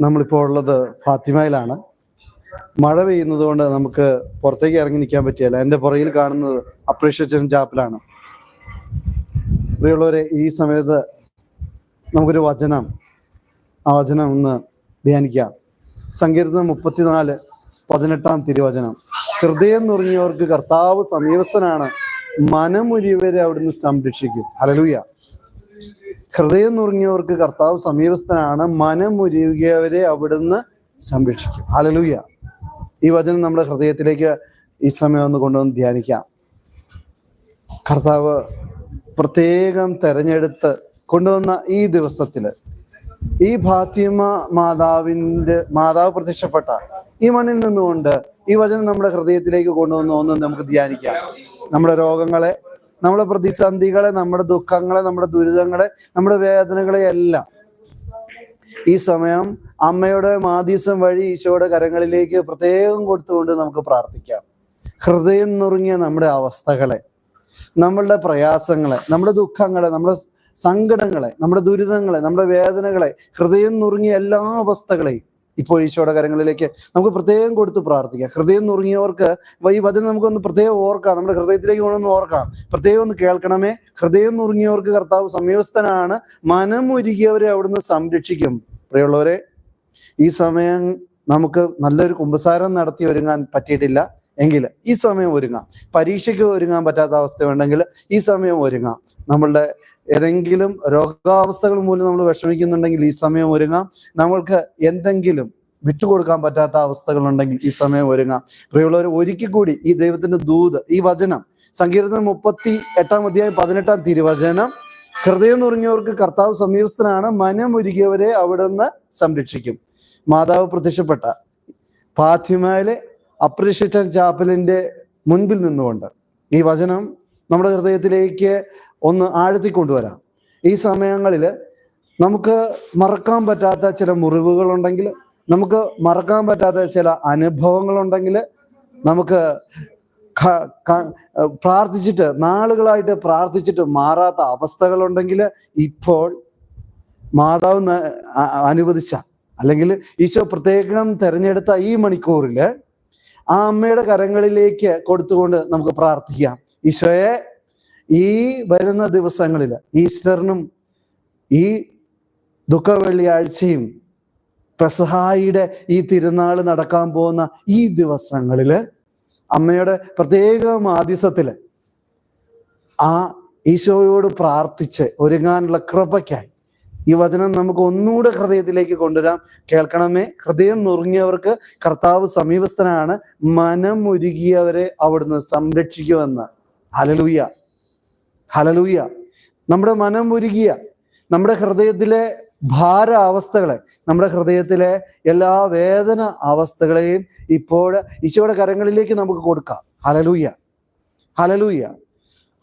നമ്മളിപ്പോൾ ഉള്ളത് ഫാത്തിമയിലാണ്. മഴ പെയ്യുന്നത് കൊണ്ട് നമുക്ക് പുറത്തേക്ക് ഇറങ്ങി നിൽക്കാൻ പറ്റിയല്ല. എന്റെ പുറകിൽ കാണുന്നത് അപ്രീഷിയേഷൻ ചാപ്പലാണ് പ്രിയമുള്ളവരെ ഈ സമയത്ത് നമുക്കൊരു വചനം ആ വചനം ഒന്ന് ധ്യാനിക്കാം. സങ്കീർത്തനം മുപ്പത്തിനാല് പതിനെട്ടാം തിരുവചനം. ഹൃദയം നുറുങ്ങിയവർക്ക് കർത്താവ് സമീപസ്ഥനാണ്. മനമുരിവരെ അവിടുന്ന് സംരക്ഷിക്കും. ഹലലൂയ ഹൃദയം നുറുങ്ങിയവർക്ക് കർത്താവ് സമീപസ്ഥനാണ്. മനമുരുകിയവരെ അവിടുന്ന് സംരക്ഷിക്കും. അലലൂയ ഈ വചനം നമ്മുടെ ഹൃദയത്തിലേക്ക് ഈ സമയം ഒന്ന് കൊണ്ടുവന്ന് ധ്യാനിക്കാം. കർത്താവ് പ്രത്യേകം തെരഞ്ഞെടുത്ത് കൊണ്ടുവന്ന ഈ ദിവസത്തിൽ ഈ ഫാത്തിമ മാതാവിന്റെ മാതാവ് പ്രത്യക്ഷപ്പെട്ട ഈ മണ്ണിൽ നിന്നുകൊണ്ട് ഈ വചനം നമ്മുടെ ഹൃദയത്തിലേക്ക് കൊണ്ടുവന്ന് ഒന്ന് നമുക്ക് ധ്യാനിക്കാം. നമ്മുടെ രോഗങ്ങളെ നമ്മുടെ പ്രതിസന്ധികളെ നമ്മുടെ ദുഃഖങ്ങളെ നമ്മുടെ ദുരിതങ്ങളെ നമ്മുടെ വേദനകളെ എല്ലാം ഈ സമയം അമ്മയുടെ മാധ്യസം വഴി ഈശോയുടെ കരങ്ങളിലേക്ക് പ്രത്യേകം കൊടുത്തുകൊണ്ട് നമുക്ക് പ്രാർത്ഥിക്കാം. ഹൃദയം നുറുങ്ങിയ നമ്മുടെ അവസ്ഥകളെ നമ്മളുടെ പ്രയാസങ്ങളെ നമ്മുടെ ദുഃഖങ്ങളെ നമ്മുടെ സങ്കടങ്ങളെ നമ്മുടെ ദുരിതങ്ങളെ നമ്മുടെ വേദനകളെ ഹൃദയം നുറുങ്ങിയ എല്ലാ അവസ്ഥകളെയും ഇപ്പോൾ ഈശോയുടെ കരങ്ങളിലേക്ക് നമുക്ക് പ്രത്യേകം കൊടുത്ത് പ്രാർത്ഥിക്കാം. ഹൃദയം നുറുങ്ങിയവർക്ക് ഈ വചനം നമുക്കൊന്ന് പ്രത്യേകം ഓർക്കാം. നമ്മുടെ ഹൃദയത്തിലേക്ക് കൊണ്ടൊന്ന് ഓർക്കാം. പ്രത്യേകം ഒന്ന് കേൾക്കണമേ. ഹൃദയം നുറുങ്ങിയവർക്ക് കർത്താവ് സമീപസ്ഥനാണ്. മനമുരുകിയവരെ അവിടുന്ന് സംരക്ഷിക്കും. പ്രിയമുള്ളവരെ ഈ സമയം നമുക്ക് നല്ലൊരു കുമ്പസാരം നടത്തി ഒരുങ്ങാൻ പറ്റിയിട്ടില്ല. എങ്കിൽ ഈ സമയം ഒരുങ്ങാം. പരീക്ഷയ്ക്ക് ഒരുങ്ങാൻ പറ്റാത്ത അവസ്ഥ ഉണ്ടെങ്കിൽ ഈ സമയം ഒരുങ്ങാം. നമ്മളുടെ ഏതെങ്കിലും രോഗാവസ്ഥകൾ മൂലം നമ്മൾ വിഷമിക്കുന്നുണ്ടെങ്കിൽ ഈ സമയം ഒരുങ്ങാം. നമ്മൾക്ക് എന്തെങ്കിലും വിട്ടുകൊടുക്കാൻ പറ്റാത്ത അവസ്ഥകളുണ്ടെങ്കിൽ ഈ സമയം ഒരുങ്ങാം. പ്രിയമുള്ളവർ ഒരിക്കൽ കൂടി ഈ ദൈവത്തിന്റെ ദൂത് ഈ വചനം സങ്കീർത്തനം മുപ്പത്തി എട്ടാം അധ്യായം പതിനെട്ടാം തിരുവചനം ഹൃദയം നുറിഞ്ഞവർക്ക് കർത്താവ് സമീപസ്ഥനാണ് മനമൊരുകിയവരെ അവിടുന്ന് സംരക്ഷിക്കും. മാതാവ് പ്രത്യക്ഷപ്പെട്ട ഫാത്തിമയിലെ അപ്രീഷിയേഷൻ ചാപ്പലിന്റെ മുൻപിൽ നിന്നുകൊണ്ട് ഈ വചനം നമ്മുടെ ഹൃദയത്തിലേക്ക് ഒന്ന് ആഴത്തി കൊണ്ടുവരാം ഈ സമയങ്ങളിൽ നമുക്ക് മറക്കാൻ പറ്റാത്ത ചില മുറിവുകളുണ്ടെങ്കിൽ നമുക്ക് മറക്കാൻ പറ്റാത്ത ചില അനുഭവങ്ങളുണ്ടെങ്കിൽ നമുക്ക് പ്രാർത്ഥിച്ചിട്ട് നാളുകളായിട്ട് പ്രാർത്ഥിച്ചിട്ട് മാറാത്ത അവസ്ഥകളുണ്ടെങ്കിൽ ഇപ്പോൾ മാതാവ് അനുവദിച്ച അല്ലെങ്കിൽ ഈശോ പ്രത്യേകം തിരഞ്ഞെടുത്ത ഈ മണിക്കൂറിൽ ആ അമ്മയുടെ കരങ്ങളിലേക്ക് കൊടുത്തുകൊണ്ട് നമുക്ക് പ്രാർത്ഥിക്കാം. ഈശോയെ ഈ വരുന്ന ദിവസങ്ങളിൽ ഈസ്റ്ററിനും ഈ ദുഃഖ വെള്ളിയാഴ്ചയും പെസഹായിയുടെ ഈ തിരുനാൾ നടക്കാൻ പോകുന്ന ഈ ദിവസങ്ങളിൽ അമ്മയുടെ പ്രത്യേക മാധ്യസത്തിൽ ആ ഈശോയോട് പ്രാർത്ഥിച്ച് ഒരുങ്ങാനുള്ള കൃപയ്ക്കായി ഈ വചനം നമുക്ക് ഒന്നുകൂടെ ഹൃദയത്തിലേക്ക് കൊണ്ടുവരാം. കേൾക്കണമേ ഹൃദയം നുറുങ്ങിയവർക്ക് കർത്താവ് സമീപസ്ഥനാണ്. മനം ഉരുകിയവരെ അവിടുന്ന് സംരക്ഷിക്കുമെന്ന്. ഹലലൂയ ഹലലൂയ നമ്മുടെ മനം ഒരുകിയ നമ്മുടെ ഹൃദയത്തിലെ ഭാര അവസ്ഥകളെ നമ്മുടെ ഹൃദയത്തിലെ എല്ലാ വേദന അവസ്ഥകളെയും ഇപ്പോൾ ഈശോയുടെ കരങ്ങളിലേക്ക് നമുക്ക് കൊടുക്കാം. ഹലലൂയ ഹലലൂയ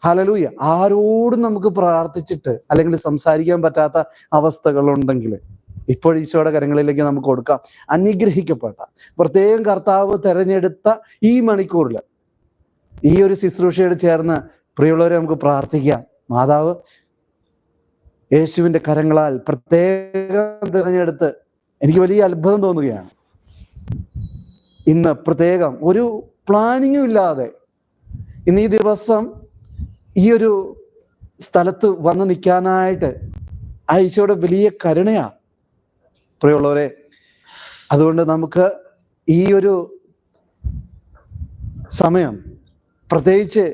ഹലലൂയ ആരോടും നമുക്ക് പ്രാർത്ഥിച്ചിട്ട് അല്ലെങ്കിൽ സംസാരിക്കാൻ പറ്റാത്ത അവസ്ഥകളുണ്ടെങ്കിൽ ഇപ്പോൾ ഈശോയുടെ കരങ്ങളിലേക്ക് നമുക്ക് കൊടുക്കാം. അനുഗ്രഹിക്കപ്പെട്ട പ്രത്യേകം കർത്താവ് തെരഞ്ഞെടുത്ത ഈ മണിക്കൂറിൽ ഈ ഒരു ശുശ്രൂഷയോട് ചേർന്ന് പ്രിയമുള്ളവരെ നമുക്ക് പ്രാർത്ഥിക്കാം. മാതാവ് യേശുവിന്റെ കരങ്ങളാൽ പ്രത്യേകം തിരഞ്ഞെടുത്ത് എനിക്ക് വലിയ അത്ഭുതം തോന്നുകയാണ്. ഇന്ന് പ്രത്യേകം ഒരു പ്ലാനിങ്ങും ഇല്ലാതെ ഇന്ന് ഈ ദിവസം ഈ ഒരു സ്ഥലത്ത് വന്ന് നിൽക്കാനായിട്ട് ആ ഈശോയുടെ വലിയ കരുണയാ. പ്രിയമുള്ളവരെ അതുകൊണ്ട് നമുക്ക് ഈ ഒരു സമയം പ്രത്യേകിച്ച്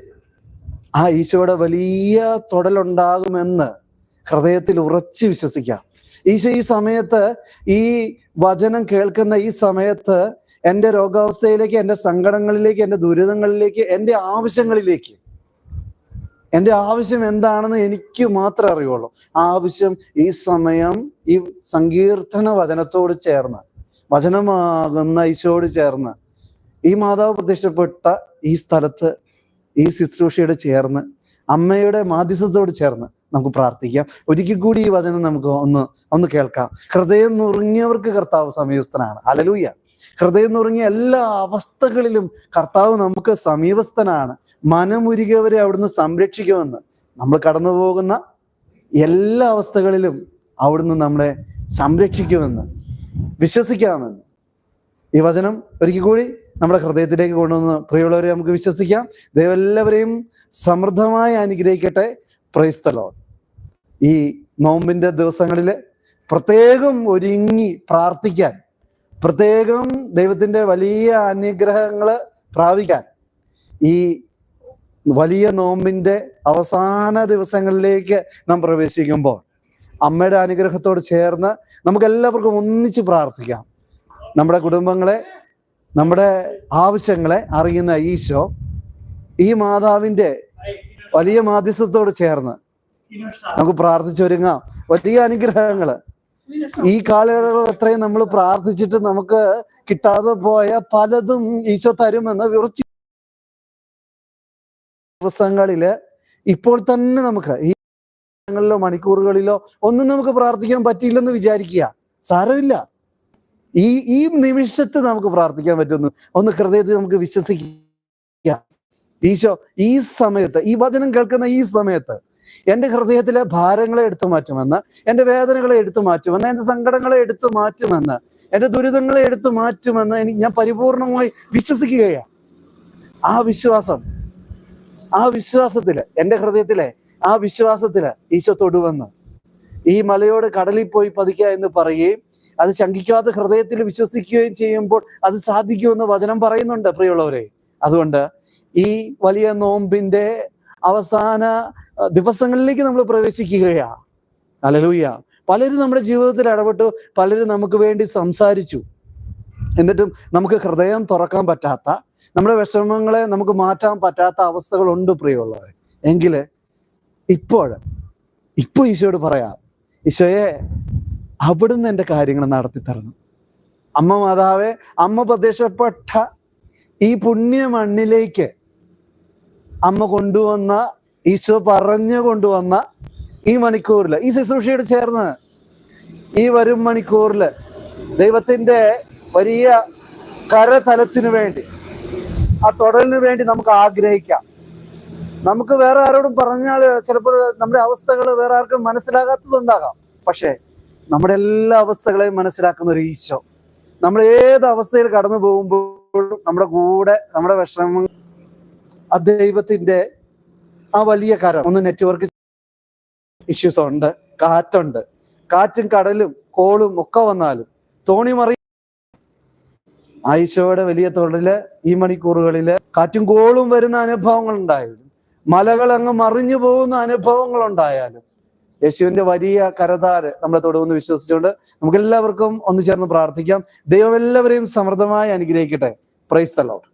ആ ഈശോയുടെ വലിയ തൊടലുണ്ടാകുമെന്ന് ഹൃദയത്തിൽ ഉറച്ച് വിശ്വസിക്കാം. ഈശോ ഈ സമയത്ത് ഈ വചനം കേൾക്കുന്ന ഈ സമയത്ത് എന്റെ രോഗാവസ്ഥയിലേക്ക് എന്റെ സങ്കടങ്ങളിലേക്ക് എന്റെ ദുരിതങ്ങളിലേക്ക് എന്റെ ആവശ്യങ്ങളിലേക്ക് എന്റെ ആവശ്യം എന്താണെന്ന് എനിക്ക് മാത്രമേ അറിയുള്ളൂ. ആവശ്യം ഈ സമയം ഈ സങ്കീർത്തന വചനത്തോട് ചേർന്ന് വചനമാകുന്ന ഈശോട് ചേർന്ന് ഈ മാതാവ് പ്രത്യക്ഷപ്പെട്ട ഈ സ്ഥലത്ത് ഈ ശുശ്രൂഷയോട് ചേർന്ന് അമ്മയുടെ മാധ്യസ്ഥത്തോട് ചേർന്ന് നമുക്ക് പ്രാർത്ഥിക്കാം. ഒരിക്കൽ കൂടി ഈ വചനം നമുക്ക് ഒന്ന് ഒന്ന് കേൾക്കാം. ഹൃദയം നുറുങ്ങിയവർക്ക് കർത്താവ് സമീപസ്ഥനാണ്. അലലൂയ ഹൃദയം നുറുങ്ങിയ എല്ലാ അവസ്ഥകളിലും കർത്താവ് നമുക്ക് സമീപസ്ഥനാണ്. മനമുരുകിയവരെ അവിടുന്ന് സംരക്ഷിക്കുമെന്ന് നമ്മൾ കടന്നു പോകുന്ന എല്ലാ അവസ്ഥകളിലും അവിടുന്ന് നമ്മളെ സംരക്ഷിക്കുമെന്ന് വിശ്വസിക്കാമെന്ന്. ഈ വചനം ഒരിക്കൽ കൂടി നമ്മുടെ ഹൃദയത്തിലേക്ക് കൊണ്ടുവന്ന് പ്രിയമുള്ളവരെ നമുക്ക് വിശ്വസിക്കാം. ദൈവം എല്ലാവരെയും സമൃദ്ധമായി അനുഗ്രഹിക്കട്ടെ. പ്രൈസ്തലോ ഈ നോമ്പിന്റെ ദിവസങ്ങളിൽ പ്രത്യേകം ഒരുങ്ങി പ്രാർത്ഥിക്കാൻ പ്രത്യേകം ദൈവത്തിന്റെ വലിയ അനുഗ്രഹങ്ങൾ പ്രാപിക്കാൻ ഈ വലിയ നോമ്പിന്റെ അവസാന ദിവസങ്ങളിലേക്ക് നാം പ്രവേശിക്കുമ്പോൾ അമ്മയുടെ അനുഗ്രഹത്തോട് ചേർന്ന് നമുക്ക് എല്ലാവർക്കും ഒന്നിച്ച് പ്രാർത്ഥിക്കാം. നമ്മുടെ കുടുംബങ്ങളെ നമ്മുടെ ആവശ്യങ്ങളെ അറിയുന്ന ഈശോ ഈ മാതാവിന്റെ വലിയ മാധ്യസ്ഥത്തോട് ചേർന്ന് നമുക്ക് പ്രാർത്ഥിച്ചൊരുങ്ങാം വലിയ അനുഗ്രഹങ്ങൾ. ഈ കാലയളവ് അത്രയും നമ്മൾ പ്രാർത്ഥിച്ചിട്ട് നമുക്ക് കിട്ടാതെ പോയ പലതും ഈശോ തരുമെന്ന് വിറച്ചു ദിവസങ്ങളിൽ ഇപ്പോൾ തന്നെ നമുക്ക് ഈ ദിവസങ്ങളിലോ മണിക്കൂറുകളിലോ ഒന്നും നമുക്ക് പ്രാർത്ഥിക്കാൻ പറ്റിയില്ലെന്ന് വിചാരിക്കുക. സാരമില്ല. ഈ ഈ നിമിഷത്ത് നമുക്ക് പ്രാർത്ഥിക്കാൻ പറ്റുന്നു. ഒന്ന് ഹൃദയത്തിൽ നമുക്ക് വിശ്വസിക്കുക. ഈശോ ഈ സമയത്ത് ഈ വചനം കേൾക്കുന്ന ഈ സമയത്ത് എന്റെ ഹൃദയത്തിലെ ഭാരങ്ങളെ എടുത്തു മാറ്റുമെന്ന് എന്റെ വേദനകളെ എടുത്തു മാറ്റുമെന്ന് എന്റെ സങ്കടങ്ങളെ എടുത്തു മാറ്റുമെന്ന് എന്റെ ദുരിതങ്ങളെ എടുത്തു മാറ്റുമെന്ന് എനിക്ക് ഞാൻ പരിപൂർണമായി വിശ്വസിക്കുകയാണ്. ആ വിശ്വാസം ആ വിശ്വാസത്തിൽ എന്റെ ഹൃദയത്തിലെ ആ വിശ്വാസത്തിൽ ഈശോ തൊടുവെന്ന് ഈ മലയോട് കടലിൽ പോയി പതിക്കുക എന്ന് പറയുകയും അത് ശങ്കിക്കാതെ ഹൃദയത്തിൽ വിശ്വസിക്കുകയും ചെയ്യുമ്പോൾ അത് സാധിക്കുമെന്ന് വചനം പറയുന്നുണ്ട് പ്രിയമുള്ളവരെ. അതുകൊണ്ട് ഈ വലിയ നോമ്പിന്റെ അവസാന ദിവസങ്ങളിലേക്ക് നമ്മൾ പ്രവേശിക്കുകയാ. അലലൂയ പലരും നമ്മുടെ ജീവിതത്തിൽ ഇടപെട്ടു പലരും നമുക്ക് വേണ്ടി സംസാരിച്ചു. എന്നിട്ടും നമുക്ക് ഹൃദയം തുറക്കാൻ പറ്റാത്ത നമ്മുടെ വിഷമങ്ങളെ നമുക്ക് മാറ്റാൻ പറ്റാത്ത അവസ്ഥകളുണ്ട് പ്രിയമുള്ളവരെ. എങ്കിൽ ഇപ്പോൾ ഇപ്പോൾ ഈശോയോട് പറയാം ഈശോയെ അവിടുന്ന് എന്റെ കാര്യങ്ങൾ നടത്തി തരണം. അമ്മ മാതാവെ അമ്മ പ്രത്യക്ഷപ്പെട്ട ഈ പുണ്യ മണ്ണിലേക്ക് അമ്മ കൊണ്ടുവന്ന ഈശോ പറഞ്ഞു കൊണ്ടുവന്ന ഈ മണിക്കൂറിൽ ഈ ശുശ്രൂഷയോട് ചേർന്ന് ഈ വരും മണിക്കൂറിൽ ദൈവത്തിന്റെ വലിയ കരതലത്തിനു വേണ്ടി ആ തുടലിനു വേണ്ടി നമുക്ക് ആഗ്രഹിക്കാം. നമുക്ക് വേറെ ആരോടും പറഞ്ഞാൽ ചിലപ്പോൾ നമ്മുടെ അവസ്ഥകൾ വേറെ ആർക്കും മനസ്സിലാകാത്തതുണ്ടാകാം പക്ഷേ നമ്മുടെ എല്ലാ അവസ്ഥകളെയും മനസ്സിലാക്കുന്ന ഒരു ഈശോ. നമ്മൾ ഏത് അവസ്ഥയിൽ കടന്നു പോകുമ്പോഴും നമ്മുടെ കൂടെ നമ്മുടെ വിഷമം ആ ദൈവത്തിന്റെ ആ വലിയ കരം. ഒന്ന് നെറ്റ്വർക്ക് ഇഷ്യൂസ് ഉണ്ട് കാറ്റുണ്ട്. കാറ്റും കടലും കോളും ഒക്കെ വന്നാലും തോണി മറി ആയിഷോയുടെ വലിയ തൊഴിൽ ഈ മണിക്കൂറുകളിൽ കാറ്റും കോളും വരുന്ന അനുഭവങ്ങൾ ഉണ്ടായാലും മലകൾ അങ്ങ് മറിഞ്ഞു പോകുന്ന അനുഭവങ്ങൾ ഉണ്ടായാലും യേശുവിന്റെ വലിയ കരതാര് നമ്മളെ തൊടുമെന്ന് വിശ്വസിച്ചുകൊണ്ട് നമുക്ക് എല്ലാവർക്കും ഒന്ന് ചേർന്ന് പ്രാർത്ഥിക്കാം. ദൈവം എല്ലാവരെയും സമൃദ്ധമായി അനുഗ്രഹിക്കട്ടെ. പ്രൈസ് തലോട്ട്